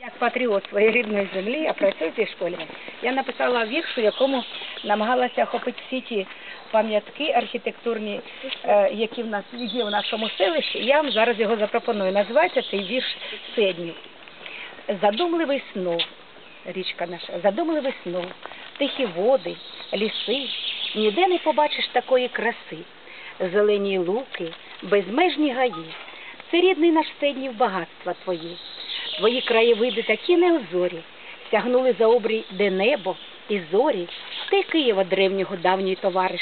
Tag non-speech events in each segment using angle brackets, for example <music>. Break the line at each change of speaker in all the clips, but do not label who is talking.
Як патріот своєї рідної землі, я працюю в цій школі. Я написала вірш, у якому намагалася охопити всі ті пам'ятки архітектурні, е, які в нас є в нашому селищі. Я вам зараз його запропоную. Називається цей вірш Седнів. Задумливий снов, річка наша, задумливий снов, тихі води, ліси, ніде не побачиш такої краси. Зелені луки, безмежні гаї. Це рідний наш Седнів багатства твої. Твої краєвиди такі неозорі, сягнули за обрій, де небо і зорі. Ти Києва древнього давній товариш.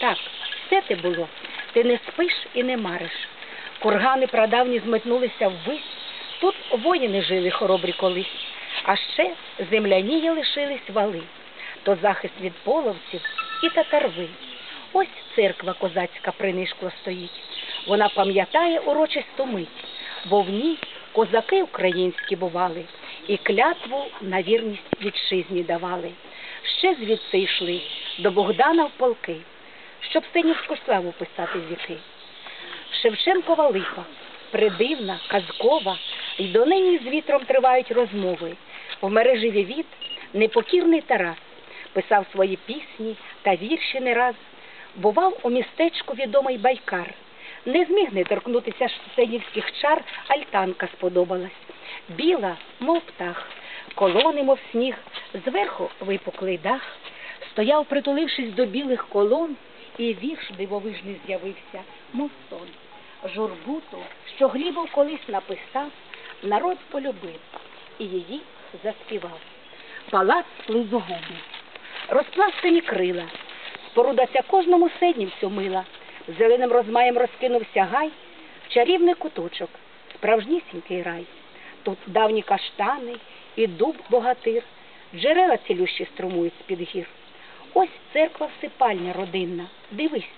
Так, все те було. Ти не спиш і не мариш. Кургани прадавні зметнулися ввись. Тут воїни жили хоробрі колись, а ще земляніє лишились вали, то захист від половців і татарви. Ось церква козацька принишкло стоїть. Вона пам'ятає урочисту мить, бо в ній козаки українські бували і клятву на вірність вітчизні давали. Ще звідси йшли до Богдана в полки, щоб синівську славу писати віки. Шевченкова липа, придивна, казкова, й донині з вітром тривають розмови. В мережі Вівіт непокірний Тарас писав свої пісні та вірші не раз. Бував у містечку відомий байкар. Не зміг не торкнутися синівських чар, альтанка сподобалась. Біла, мов птах, колони, мов сніг, зверху випуклий дах. Стояв, притулившись до білих колон, і вірш дивовижний з'явився, мов сон. Журбуту, що Глібов колись написав, народ полюбив і її заспівав. Палац лизогубний, розпластані крила, споруда ця кожному седнівцю мила, зеленим розмаєм розкинувся гай, чарівний куточок, справжнісінький рай. Тут давні каштани і дуб богатир, джерела цілющі струмують з-під гір. Ось церква всипальня родинна, дивись,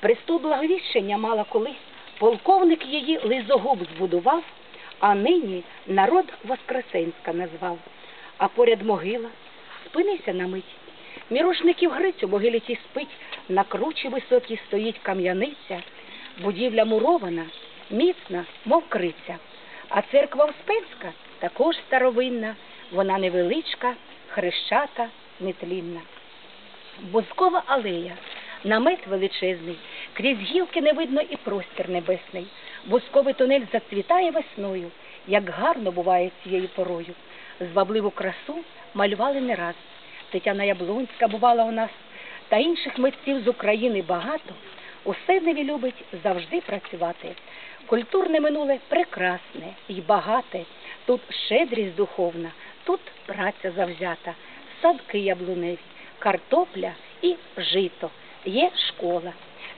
престол благовіщення мала колись, полковник її лизогуб збудував, а нині народ Воскресенська назвав. А поряд могила, спинися на мить. Мірошників Гриць у могилі тій спить, на кручі високій стоїть кам'яниця, будівля мурована, міцна, мов криця. А церква Успенська також старовинна, вона невеличка, хрещата, нетлінна. Бузкова алея, намет величезний, крізь гілки не видно і простір небесний. Бузковий тунель зацвітає весною, як гарно буває цією порою. Звабливу красу малювали не раз. Тетяна Яблонська бувала у нас, та інших митців з України багато. У Седневі любить завжди працювати. Культурне минуле прекрасне і багате. Тут щедрість духовна, тут праця завзята, садки яблуневі, картопля і жито. Є школа,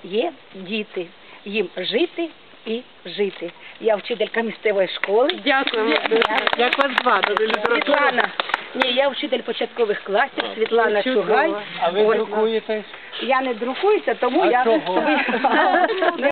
є діти, їм жити і жити. Я вчителька місцевої школи.
Дякуємо. Як вас звати?
Світлана. Ні, я вчитель початкових класів, Світлана
Чудово.
Чугай.
А ви
Ось,
друкуєтесь?
Я не друкуюся, тому
А
я
чого?
собі <laughs>